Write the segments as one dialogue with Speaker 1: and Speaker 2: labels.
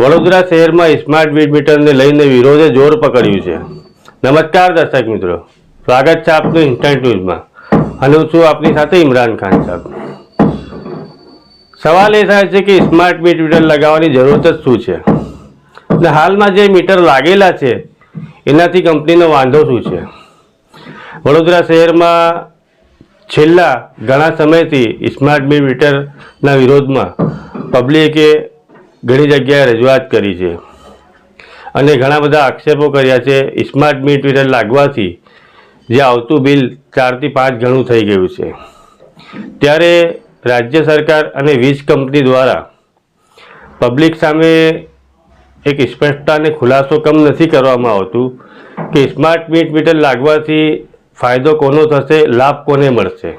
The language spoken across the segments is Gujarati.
Speaker 1: વડોદરા શહેરમાં સ્માર્ટ વીજ મીટરને લઈને વિરોધે જોર પકડ્યું છે. નમસ્કાર દર્શક મિત્રો. સ્વાગત છે આપનું ઇન્સ્ટન્ટ ન્યૂઝમાં અને હું છું આપની સાથે ઇમરાન ખાન સાહેબ. સવાલ એ થાય છે કે સ્માર્ટ વીજ મીટર લગાવવાની જરૂરત જ શું છે? અને હાલમાં જે મીટર લાગેલા છે, એનાથી કંપનીનો વાંધો શું છે? વડોદરા શહેરમાં છેલ્લા ઘણા સમયથી સ્માર્ટ મીટ મીટરના વિરોધમાં પબ્લિકે ઘણી જગ્યાએ રજૂઆત કરી છે. અને ઘણા બધા આક્ષેપો કર્યા છે. સ્માર્ટ મીટ મીટર લાગવાથી જે આવતું બિલ ચારથી પાંચ ગણું થઈ ગયું છે. ત્યારે રાજ્ય સરકાર અને વીજ કંપની દ્વારા પબ્લિક સામે એક સ્પષ્ટતાને ખુલાસો કમ નથી કરવામાં આવતું કે સ્માર્ટ મીટ મીટર લાગવાથી ફાયદો કોનો થશે, લાભ કોને મળશે?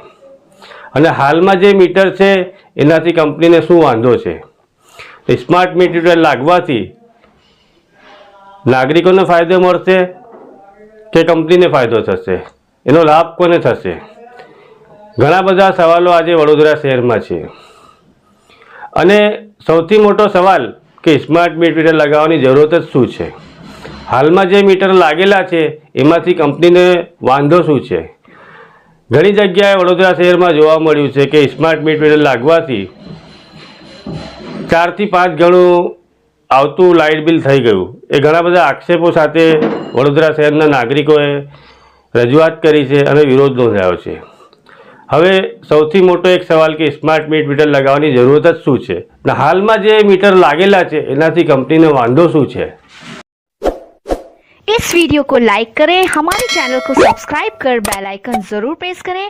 Speaker 1: અને હાલમાં જે મીટર છે, એનાથી કંપનીને શું વાંધો છે? સ્માર્ટ મીટર લાગવાથી નાગરિકોને ફાયદો મળશે કે કંપનીને ફાયદો થશે? એનો લાભ કોને થશે? ઘણા બધા સવાલો આજે વડોદરા શહેરમાં છે. અને સૌથી મોટો સવાલ કે સ્માર્ટ મીટ મીટર લગાવવાની જરૂરત જ શું છે? હાલમાં જે મીટર લાગેલા છે, એમાંથી કંપનીને વાંધો શું છે? ઘણી જગ્યાએ વડોદરા શહેરમાં જોવા મળ્યું છે કે સ્માર્ટ મીટર લાગવાથી ચારથી પાંચ ગણું આવતું લાઇટ બિલ થઈ ગયું એ ઘણા બધા આક્ષેપો સાથે વડોદરા શહેરના નાગરિકોએ રજૂઆત કરી છે અને વિરોધ નોંધાયો છે હવે સૌથી મોટો એક સવાલ કે સ્માર્ટ મીટ મીટર લગાવવાની જરૂરત જ શું છે ને હાલમાં જે મીટર લાગેલા છે એનાથી કંપનીને વાંધો શું છે
Speaker 2: इस वीडियो को लाइक करें हमारे चैनल को सब्सक्राइब कर बेल आइकन जरूर प्रेस करें